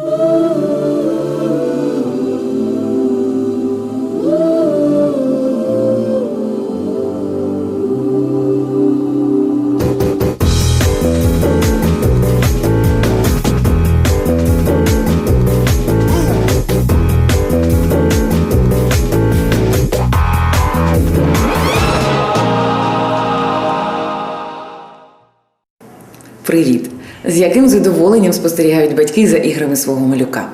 Uh. Привіт! З яким задоволенням спостерігають батьки за іграми свого малюка.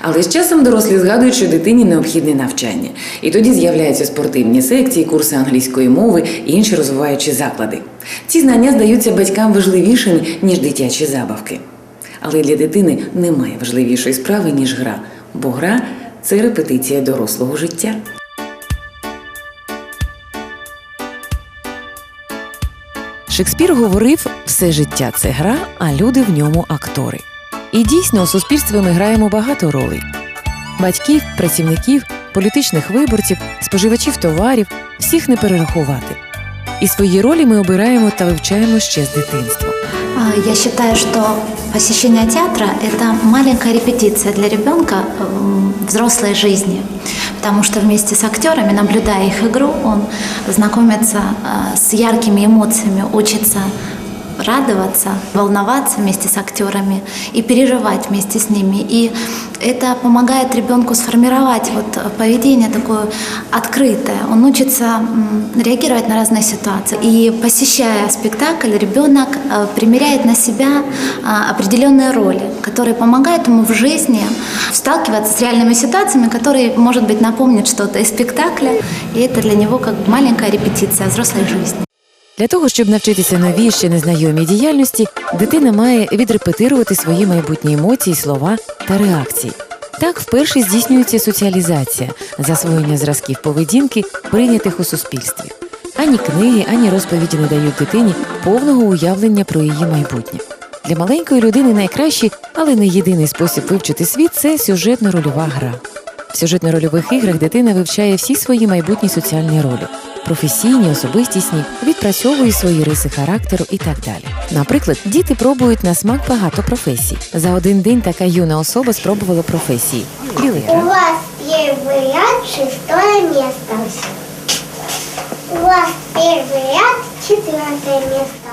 Але з часом дорослі згадують, що дитині необхідне навчання. І тоді з'являються спортивні секції, курси англійської мови і інші розвиваючі заклади. Ці знання здаються батькам важливішими, ніж дитячі забавки. Але для дитини немає важливішої справи, ніж гра, бо гра це репетиція дорослого життя. Шекспір говорив: все життя це гра, а люди в ньому актори. І дійсно у суспільстві ми граємо багато ролей: батьків, працівників, політичних виборців, споживачів товарів, всіх не перерахувати. І свої ролі ми обираємо та вивчаємо ще з дитинства. Я считаю, что посещение театра – это маленькая репетиция для ребенка взрослой жизни. Потому что вместе с актерами, наблюдая их игру, он знакомится с яркими эмоциями, учится радоваться, волноваться вместе с актерами и переживать вместе с ними. И это помогает ребенку сформировать вот поведение такое открытое. Он учится реагировать на разные ситуации. И посещая спектакль, ребенок э, примеряет на себя а, определенные роли, которые помогают ему в жизни сталкиваться с реальными ситуациями, которые, может быть, напомнят что-то из спектакля. И это для него как маленькая репетиция взрослой жизни. Для того, щоб навчитися новій ще незнайомій діяльності, дитина має відрепетирувати свої майбутні емоції, слова та реакції. Так вперше здійснюється соціалізація, засвоєння зразків поведінки, прийнятих у суспільстві. Ані книги, ані розповіді не дають дитині повного уявлення про її майбутнє. Для маленької людини найкращий, але не єдиний спосіб вивчити світ це сюжетно-рольова гра. В сюжетно-рольових іграх дитина вивчає всі свої майбутні соціальні ролі професійні, особистісні, відпрацьовує свої риси характеру і так далі. Наприклад, діти пробують на смак багато професій. За один день така юна особа спробувала професії У білера, вас первый ряд, шестое место. У вас первый ряд, четвертое место.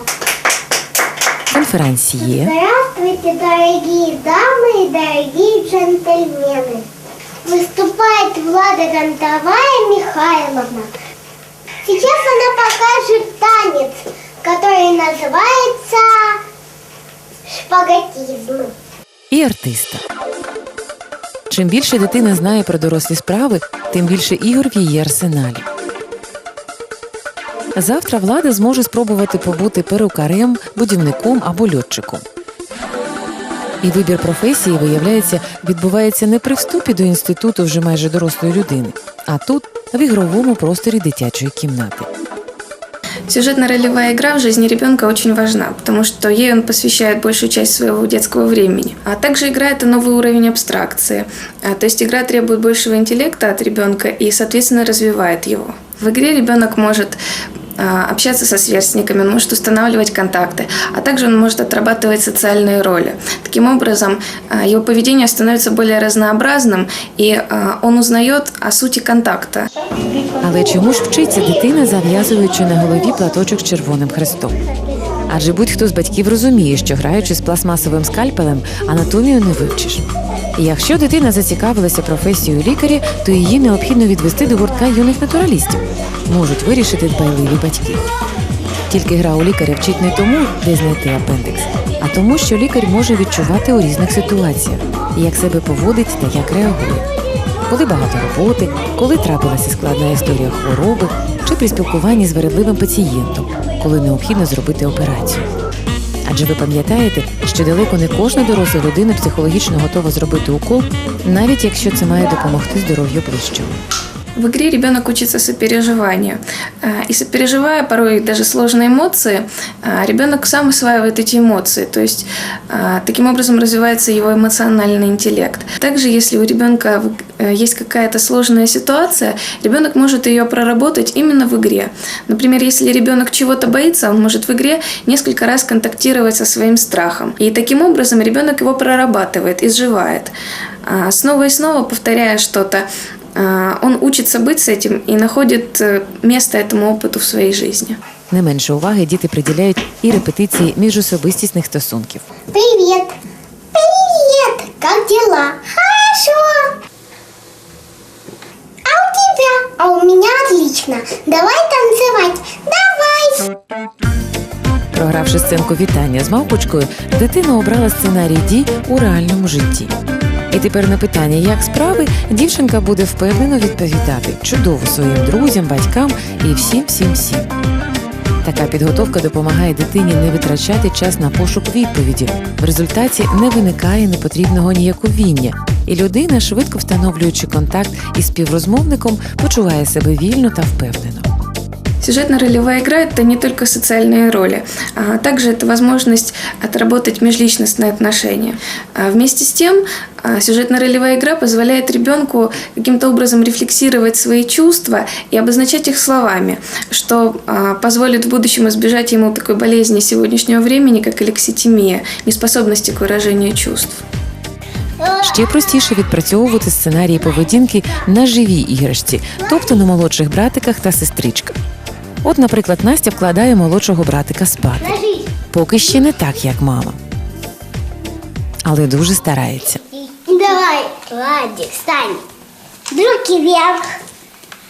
конферансьє, Здравствуйте, дорогие дамы и дорогие джентльмены. Выступает Влада Гантовая Михайловна. Сейчас она покажет танец, который называется шпагатизм. і артиста. Чим більше дитина знає про дорослі справи, тим більше ігор в її арсеналі. Завтра влада зможе спробувати побути перукарем, будівником або льотчиком. І вибір професії, виявляється, відбувається не при вступі до інституту вже майже дорослої людини, а тут, в ігровому просторі дитячої кімнати. Сюжетно-ролевая игра в жизни ребенка очень важна, потому что ей он посвящает большую часть своего детского времени. А также игра – это новый уровень абстракции. А, То есть игра требует большего интеллекта от ребенка и, соответственно, развивает его. В игре ребенок может общаться со сверстниками, он может устанавливать контакты, а также он может отрабатывать социальные роли. Таким образом, а, его поведение становится более разнообразным, и а, он узнает о сути контакта. Але чому ж вчиться дитина, зав'язуючи на голові платочок з червоним хрестом? Адже будь-хто з батьків розуміє, що граючи з пластмасовим скальпелем, анатомію не вивчиш. Якщо дитина зацікавилася професією лікаря, то її необхідно відвести до гуртка юних натуралістів. Можуть вирішити дбайливі батьки. Тільки гра у лікаря вчить не тому, де знайти апендикс, а тому, що лікар може відчувати у різних ситуаціях, як себе поводить та як реагує. Коли багато роботи, коли трапилася складна історія хвороби чи при спілкуванні з вередливим пацієнтом, коли необхідно зробити операцію. Адже ви пам'ятаєте, що далеко не кожна доросла людина психологічно готова зробити укол, навіть якщо це має допомогти здоров'ю ближчого. В игре ребенок учится сопереживанию. А, И сопереживая порой даже сложные эмоции, а, ребенок сам усваивает эти эмоции. То есть а, таким образом развивается его эмоциональный интеллект. Также, если у ребенка э, есть какая-то сложная ситуация, ребенок может ее проработать именно в игре. Например, если ребенок чего-то боится, он может в игре несколько раз контактировать со своим страхом. И таким образом ребенок его прорабатывает, изживает. Снова и снова повторяя что-то, он учится быть с этим и находит э, место этому опыту в своей жизни. Не менше уваги діти приділяють і репетиції міжособистісних стосунків. Привет. Привет. Как дела? Хорошо. А у тебя? А у меня отлично. Давай танцевать. Давай. Програвши сценку вітання з мавпочкою, дитина обрала сценарій дій у реальному житті. Тепер на питання, як справи, дівчинка буде впевнено відповідати чудово своїм друзям, батькам і всім, всім, всім. Така підготовка допомагає дитині не витрачати час на пошук відповіді. В результаті не виникає непотрібного ніяковіння, і людина, швидко встановлюючи контакт із співрозмовником, почуває себе вільно та впевнено. Сюжетно-ролевая игра – это не только социальные роли, а также это возможность отработать межличностные отношения. А Вместе с тем, а, сюжетно-ролевая игра позволяет ребенку каким-то образом рефлексировать свои чувства и обозначать их словами, что а, позволит в будущем избежать ему такой болезни сегодняшнего времени, как алекситимия, неспособности к выражению чувств. Ще простіше відпрацьовувати сценарії поведінки на живій іграшці, тобто на молодших братиках та сестричках. От, наприклад, Настя вкладає молодшого братика спати. Поки ще не так, як мама. Але дуже старається. Давай, Владик, встань. Руки вверх.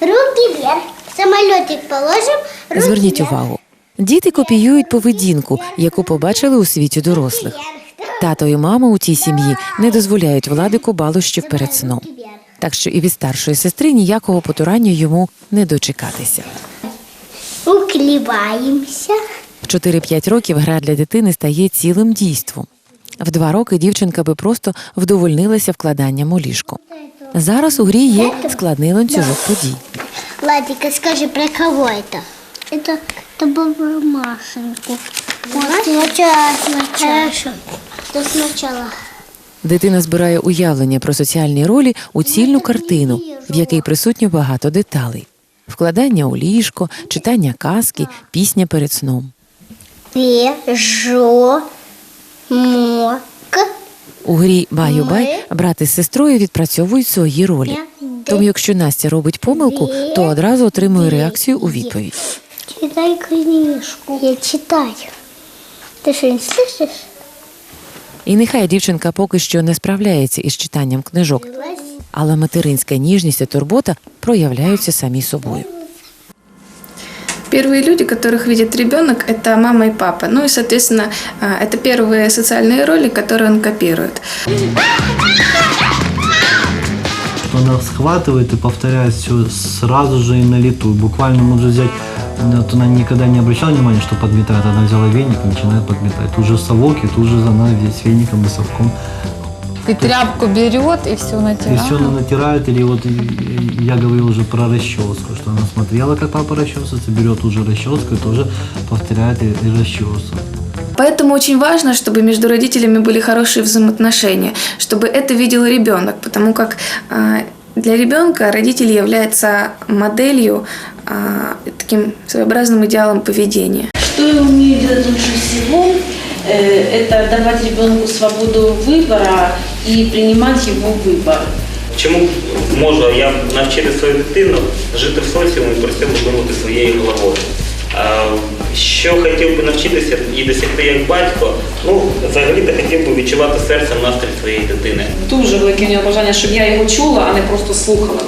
Руки вверх. Самолетик положим. Руки Зверніть вверх. увагу. Діти копіюють поведінку, яку побачили у світі дорослих. Тато і мама у цій сім'ї не дозволяють владику балощів перед сном. Так що і від старшої сестри ніякого потурання йому не дочекатися Уклеваемся. В 4-5 років гра для дитини стає цілим дійством. В два роки дівчинка би просто вдовольнилася вкладанням у ліжко. Зараз у грі є складний ланцюжок подій. Владик, а скажи, про кого это? Это, это баба Машеньку. Сначала, сначала. Хорошо. То сначала. Дитина збирає уявлення про соціальні ролі у цільну картину, в якій присутньо багато деталей: вкладання у ліжко, читання казки, пісня перед сном. У грі Баю-бай брат із сестрою відпрацьовують свої ролі. Тому, якщо Настя робить помилку, то одразу отримує реакцію у відповідь. Читай книжку. Я читаю. Ты что, не слышишь? І нехай дівчинка поки що не справляється із читанням книжок, але материнська ніжність і турбота проявляються самі собою. Первые люди, которых видит ребенок, это мама и папа. Ну и, соответственно, а, это первые социальные роли, которые он копирует. что она схватывает и повторяет все сразу же и на лету. Буквально может взять, вот она никогда не обращала внимания, что подметает, она взяла веник и начинает подметать. Тут же совок, и тут же она весь веником и совком. и тряпку берет и все И натирает. все она натирает, или вот и- я говорил уже про расческу, что она смотрела, как папа расчесывается, берет уже расческу и тоже повторяет и, и расчесывает. Поэтому очень важно, чтобы между родителями были хорошие взаимоотношения, чтобы это видел ребенок, потому как а, для ребенка родитель является моделью, а, таким своеобразным идеалом поведения. Что я умею делать лучше всего, э, это давать ребенку свободу выбора и приймати його выбор. Чому можу я навчити свою дитину жити в соціумі і при цьому думати своєю головою? А, Що хотів би навчитися і досягти як батько, ну взагалі-то хотів би відчувати серцем настрій своєї дитини. Дуже велике бажання, щоб я його чула, а не просто слухала.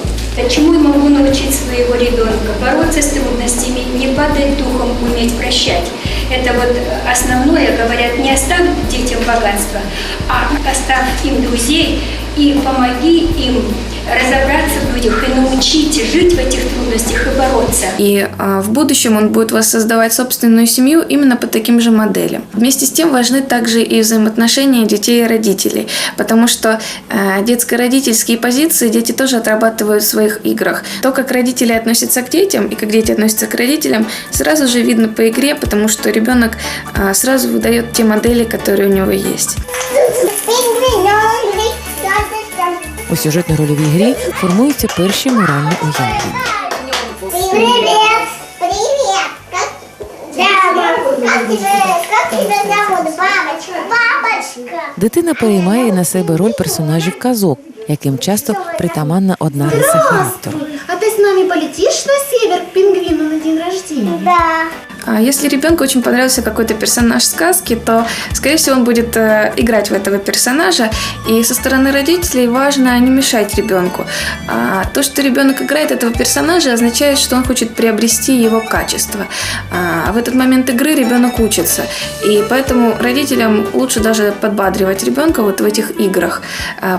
Чему я могу научить своего ребенка? Бороться с трудностями, не падать духом, уметь прощать. Это вот основное, говорят, не оставь детям богатство, а оставь им друзей и помоги им разобраться в людях и научить жить в этих трудностях и бороться. И а, в будущем он будет воссоздавать собственную семью именно по таким же моделям. Вместе с тем важны также и взаимоотношения детей и родителей, потому что э, детско-родительские позиции дети тоже отрабатывают в своих играх. То, как родители относятся к детям и как дети относятся к родителям, сразу же видно по игре, потому что ребенок а, сразу выдает те модели, которые у него есть. Пингвиненок, У сюжетно-рольовій грі формуються перші моральні уявлення. Привет! Привет! Как... Да, мама. Как тебя, как тебя зовут? Бабочка. Бабочка. Дитина переймає на себе роль персонажів казок, яким часто притаманна одна риса характеру. А ты с нами полетишь на север к пингвину на день рождения? Да. А Если ребенку очень понравился какой-то персонаж сказки, то, скорее всего, он будет э, играть в этого персонажа. И со стороны родителей важно не мешать ребенку. А то, что ребенок играет этого персонажа, означает, что он хочет приобрести его качество. А в этот момент игры ребенок учится. И поэтому родителям лучше даже подбадривать ребенка вот в этих играх,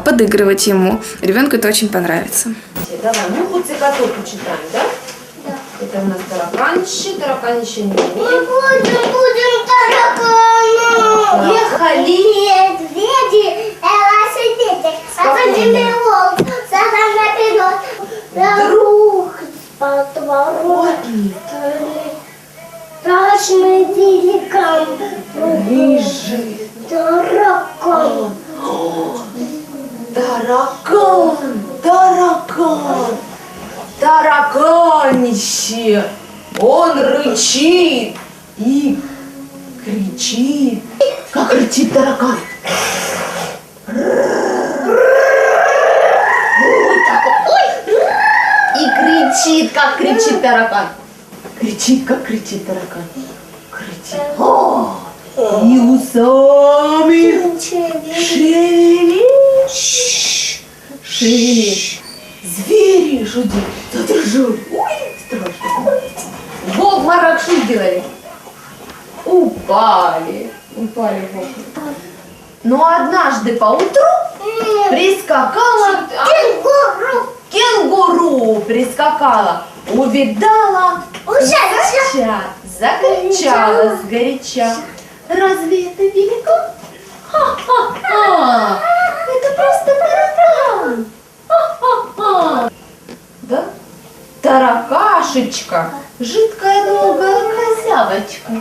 подыгрывать ему. Ребенку это очень понравится. Давай, муху цикату почитаем, да? Да. Это у нас тараканище, тараканище не Будем, будем тараканы. Кричит, как кричит таракан. Кричит. О, и усами шевелит. Шевелит. Звери жудят. Задрожали. Ой, страшно. В обморок что сделали? Упали. Упали в обморок. Но однажды поутру прискакала Кенгуру. кенгуру, прискакала, увидала Ужасся. закричала сгоряча. Разве это велико? Ха-ха-ха! Это просто таракан! Ха-ха-ха! Да? Таракашечка, жидкая долгая козявочка.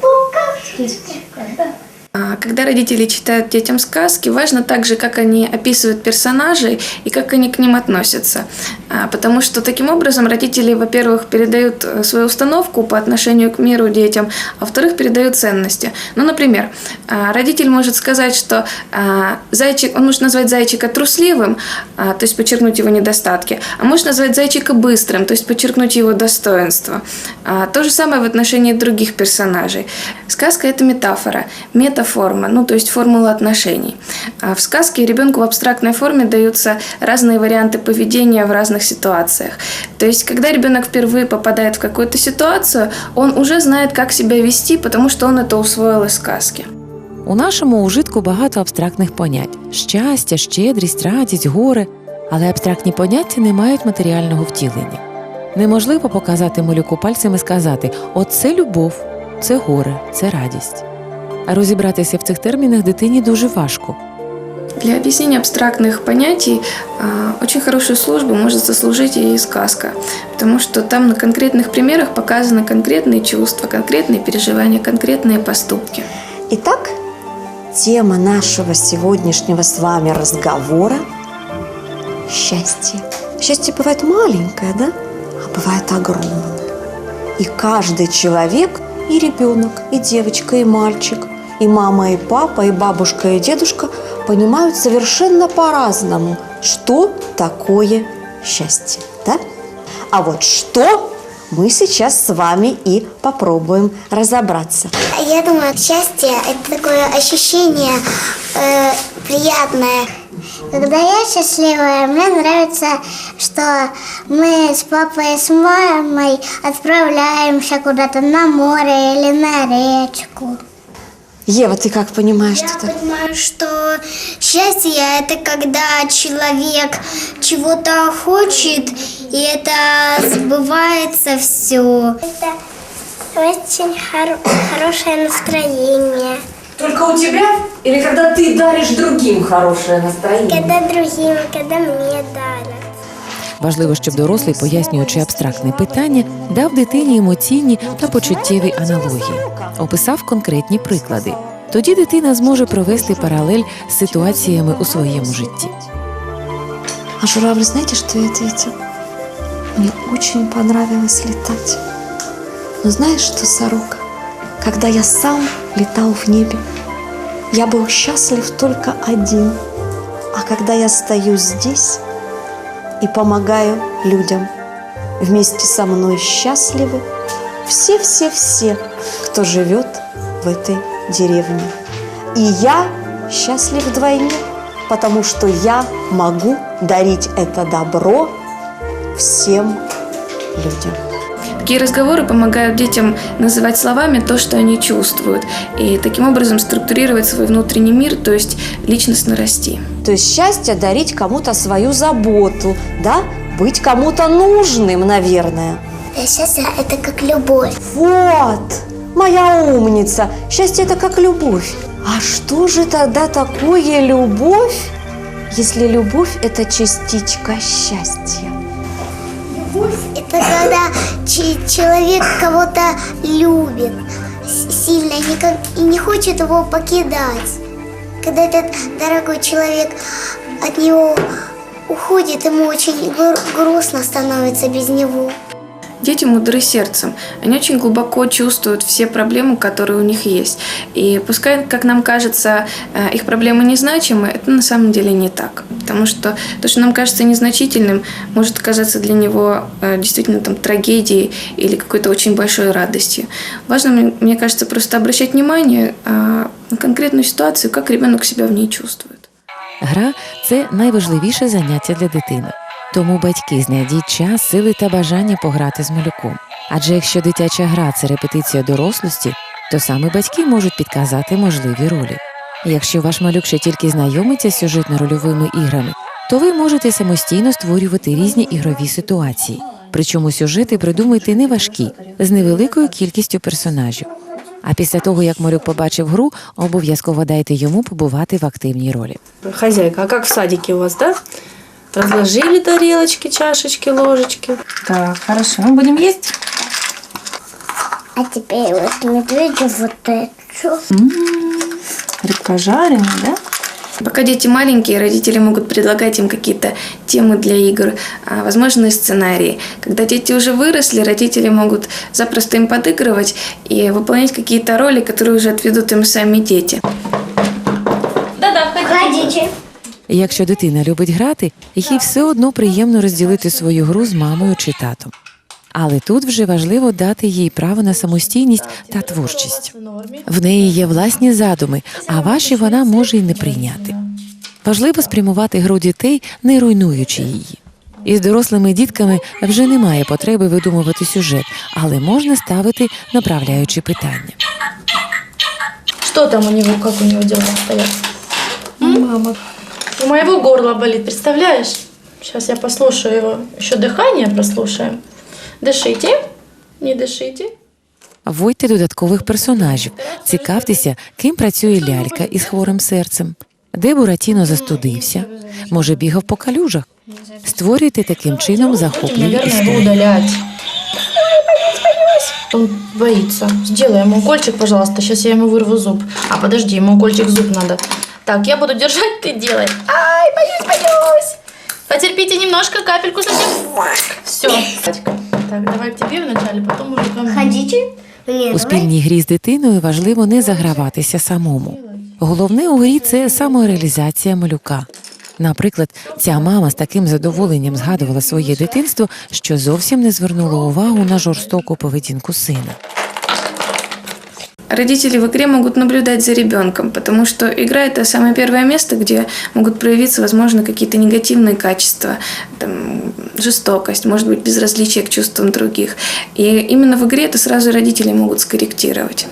Букашечка, да. А Когда родители читают детям сказки, важно также, как они описывают персонажей и как они к ним относятся. А, Потому что таким образом родители, во-первых, передают э, свою установку по отношению к миру детям, а во-вторых, передают ценности. Ну, например, а, родитель может сказать, что а, зайчик, он может назвать зайчика трусливым, то есть подчеркнуть его недостатки, а может назвать зайчика быстрым, то есть подчеркнуть его достоинство. То же самое в отношении других персонажей. Сказка – это метафора, метаформа, ну то есть формула отношений. В сказке ребенку в абстрактной форме даются разные варианты поведения в разных ситуациях. То есть, когда ребенок впервые попадает в какую-то ситуацию, он уже знает, как себя вести, потому что он это усвоил из сказки. У нашому ужитку багато абстрактних понять: щастя, щедрість, радість, горе. Але абстрактні поняття не мають матеріального втілення. Неможливо показати малюку пальцем і сказати: оце любов, це горе, це радість. А розібратися в цих термінах дитині дуже важко. Для объяснения абстрактных понятий а, очень хорошую службу может сослужить и сказка, потому что там на конкретных примерах показаны конкретные чувства, конкретные переживания, конкретные поступки. Итак, тема нашего сегодняшнего с вами разговора – счастье. Счастье бывает маленькое, да? А бывает огромное. И каждый человек, и ребенок, и девочка, и мальчик, и мама, и папа, и бабушка, и дедушка понимают совершенно по-разному, что такое счастье, да? А вот что мы сейчас с вами и попробуем разобраться. Я думаю, счастье – это такое ощущение э, приятное. Когда я счастливая, мне нравится, что мы с папой и с мамой отправляемся куда-то на море или на речку. Ева, ты как понимаешь, Я что понимаю, что счастье – это когда человек чего-то хочет, и это сбывается все. Это очень хорошее настроение. Только у тебя? Или когда ты даришь другим хорошее настроение? Когда другим, когда мне дарят. Важливо, щоб дорослий, пояснюючи абстрактне питання, дав дитині емоційні та почуттєві аналогії, описав конкретні приклади. Тоді дитина зможе провести паралель з ситуаціями у своєму житті. А журавль, знаете, что я ответил? Мне очень понравилось летать. Но знаешь что, сорока? Когда я сам летал в небе, я был счастлив только один. А когда я стою здесь и помогаю людям, вместе со мной счастливы все-все-все, кто живет в этой деревне. И я счастлив вдвойне, потому что я могу дарить это добро всем людям. Такие разговоры помогают детям называть словами то, что они чувствуют, и таким образом структурировать свой внутренний мир, то есть личностно расти. То есть счастье дарить кому-то свою заботу, да? Быть кому-то нужным, наверное. Счастье – это как любовь. Вот, моя умница. Счастье это как любовь. А что же тогда такое любовь, если любовь это частичка счастья? Это когда человек кого-то любит сильно никак- и не хочет его покидать. Когда этот дорогой человек от него уходит, ему очень гру- грустно становится без него. Дети мудры сердцем. Они очень глубоко чувствуют все проблемы, которые у них есть. И пускай, как нам кажется, э, их проблемы незначимы, это на самом деле не так. Потому что то, что нам кажется незначительным, может казаться для него э, действительно там, трагедией или какой-то очень большой радостью. Важно, мне- мне кажется, просто обращать внимание э, на конкретную ситуацию, как ребенок себя в ней чувствует. Гра це найважливіше заняття для дитини. Тому батьки знайдіть час, сили та бажання пограти з малюком. Адже якщо дитяча гра це репетиція дорослості, то саме батьки можуть підказати можливі ролі. Якщо ваш малюк ще тільки знайомиться з сюжетно-рольовими іграми, то ви можете самостійно створювати різні ігрові ситуації. Причому сюжети придумайте не важкі, з невеликою кількістю персонажів. А після того, як малюк побачив гру, обов'язково дайте йому побувати в активній ролі. Хозяйка, а как в садике у вас, да? Разложили тарелочки, чашечки, ложечки. Так, хорошо. Мы будем есть? А теперь вот медведю вот эту. Рыбка жареная, да? Пока дети маленькие, родители могут предлагать им какие-то темы для игр, а, возможные сценарии. Когда дети уже выросли, родители могут запросто им подыгрывать и выполнять какие-то роли, которые уже отведут им сами дети. Якщо дитина любить грати, їй все одно приємно розділити свою гру з мамою чи татом. Але тут вже важливо дати їй право на самостійність та творчість. В неї є власні задуми, а ваші вона може й не прийняти. Важливо спрямувати гру дітей, не руйнуючи її. Із дорослими дітками вже немає потреби видумувати сюжет, але можна ставити направляючі питання. Что там у него, как у него дела стоят? Мама. У моего горла болит, представляешь? Сейчас я послушаю его. Еще дыхание прослушаем. Дышите, не дышите. Вводьте додаткових персонажів, цікавтеся, ким працює лялька із хворим серцем, де Буратіно застудився, може бігав по калюжах. Створюйте таким чином захопливі Наверное, его історії. удалять. Он боится. Сделай ему укольчик, пожалуйста. Сейчас я ему вырву зуб. А, подожди, ему укольчик в зуб надо. Так, я буду держать, ты делай. Ай, боюсь, боюсь. Потерпите немножко, капельку совсем. Все. Так, давай к тебе вначале, потом уже ко мне. Ходите. У спільній грі з дитиною важливо не заграватися самому. Головне у грі це самореалізація малюка. Наприклад, ця мама з таким задоволенням згадувала своє дитинство, що зовсім не звернула увагу на жорстоку поведінку сина. Родители в игре могут наблюдать за ребенком, потому что игра это самое первое место, где могут проявиться, возможно, какие-то негативные качества, там, жестокость, может быть, безразличие к чувствам других. И именно в игре это сразу родители могут скорректировать.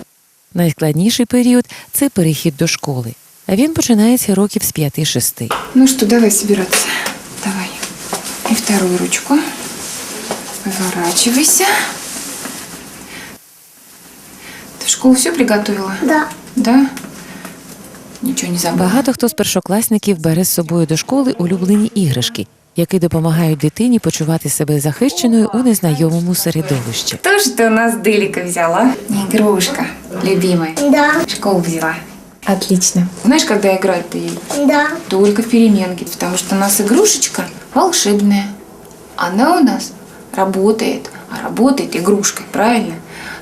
Найскладніший період це перехід до школи. А він починається років з 5-6. Ну что, давай собираться. Давай. И вторую ручку. Выворачивайся. Ты в школу все приготовила? Да. Да? Ничего не забыла. Багато хто з першокласників бере з собою до школи улюблені іграшки, які допомагають дитині почувати себе захищеною у незнайомому середовищі. Кто же ты у нас Делика взяла? Не игрушка, любимая. Да. В школу взяла. Отлично. Знаешь, когда играть ты ей? Да. Только в переменке, потому что у нас игрушечка волшебная. Она у нас работает, а работает игрушкой, правильно?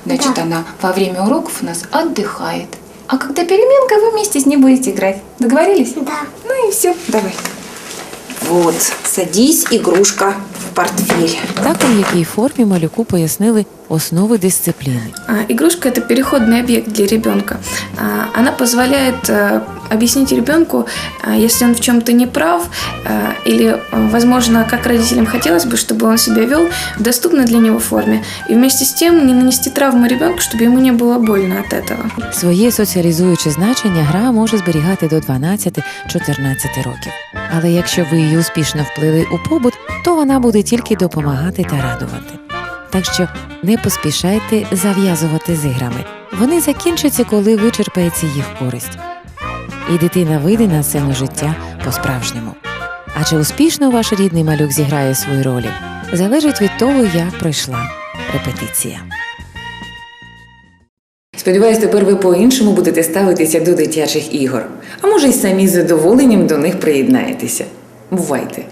Значит, Да. она во время уроков у нас отдыхает. А когда переменка, вы вместе с ней будете играть. Договорились? Да. Ну и все, давай. Вот, садись, игрушка, в портфель. Так у якій формі малюку пояснили основи дисципліни. А, Игрушка – это переходный объект для ребенка. А, Она позволяет а, объяснить ребенку, а, если он в чем-то не прав, а, или, а, возможно, как родителям хотелось бы, чтобы он себя вел в доступной для него форме. И вместе с тем не нанести травму ребенку, чтобы ему не было больно от этого. Своє соціалізуюче значення гра може зберігати до 12-14 років. Але якщо ви її успішно вплили у побут, то вона буде тільки допомагати та радувати. Так що не поспішайте зав'язувати з іграми. Вони закінчаться, коли вичерпається їх користь. І дитина вийде на сцену життя по-справжньому. А чи успішно ваш рідний малюк зіграє свої ролі, залежить від того, як пройшла репетиція. Сподіваюсь, тепер ви по-іншому будете ставитися до дитячих ігор. А може, й самі з задоволенням до них приєднаєтеся. Бувайте!